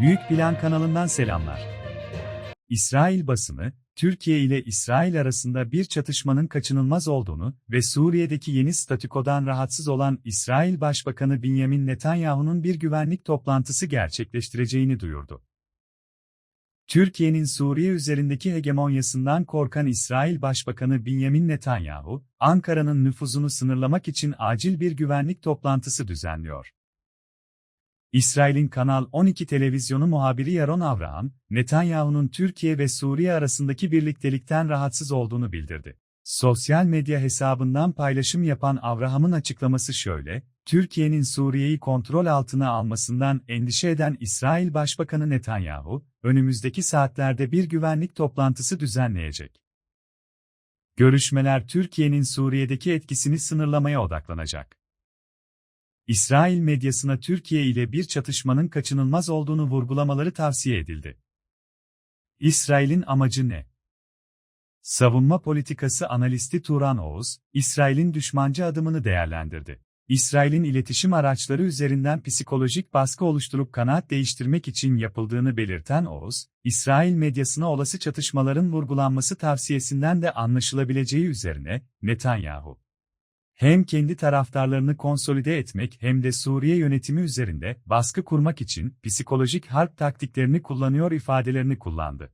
Büyük Plan kanalından selamlar. İsrail basını, Türkiye ile İsrail arasında bir çatışmanın kaçınılmaz olduğunu ve Suriye'deki yeni statükodan rahatsız olan İsrail Başbakanı Benjamin Netanyahu'nun bir güvenlik toplantısı gerçekleştireceğini duyurdu. Türkiye'nin Suriye üzerindeki hegemonyasından korkan İsrail Başbakanı Benjamin Netanyahu, Ankara'nın nüfuzunu sınırlamak için acil bir güvenlik toplantısı düzenliyor. İsrail'in Kanal 12 televizyonu muhabiri Yaron Avraham, Netanyahu'nun Türkiye ve Suriye arasındaki birliktelikten rahatsız olduğunu bildirdi. Sosyal medya hesabından paylaşım yapan Avraham'ın açıklaması şöyle, Türkiye'nin Suriye'yi kontrol altına almasından endişe eden İsrail Başbakanı Netanyahu, önümüzdeki saatlerde bir güvenlik toplantısı düzenleyecek. Görüşmeler Türkiye'nin Suriye'deki etkisini sınırlamaya odaklanacak. İsrail medyasına Türkiye ile bir çatışmanın kaçınılmaz olduğunu vurgulamaları tavsiye edildi. İsrail'in amacı ne? Savunma politikası analisti Turan Oğuz, İsrail'in düşmancı adımını değerlendirdi. İsrail'in iletişim araçları üzerinden psikolojik baskı oluşturup kanaat değiştirmek için yapıldığını belirten Oğuz, İsrail medyasına olası çatışmaların vurgulanması tavsiyesinden de anlaşılabileceği üzerine, Netanyahu, hem kendi taraftarlarını konsolide etmek hem de Suriye yönetimi üzerinde baskı kurmak için psikolojik harp taktiklerini kullanıyor ifadelerini kullandı.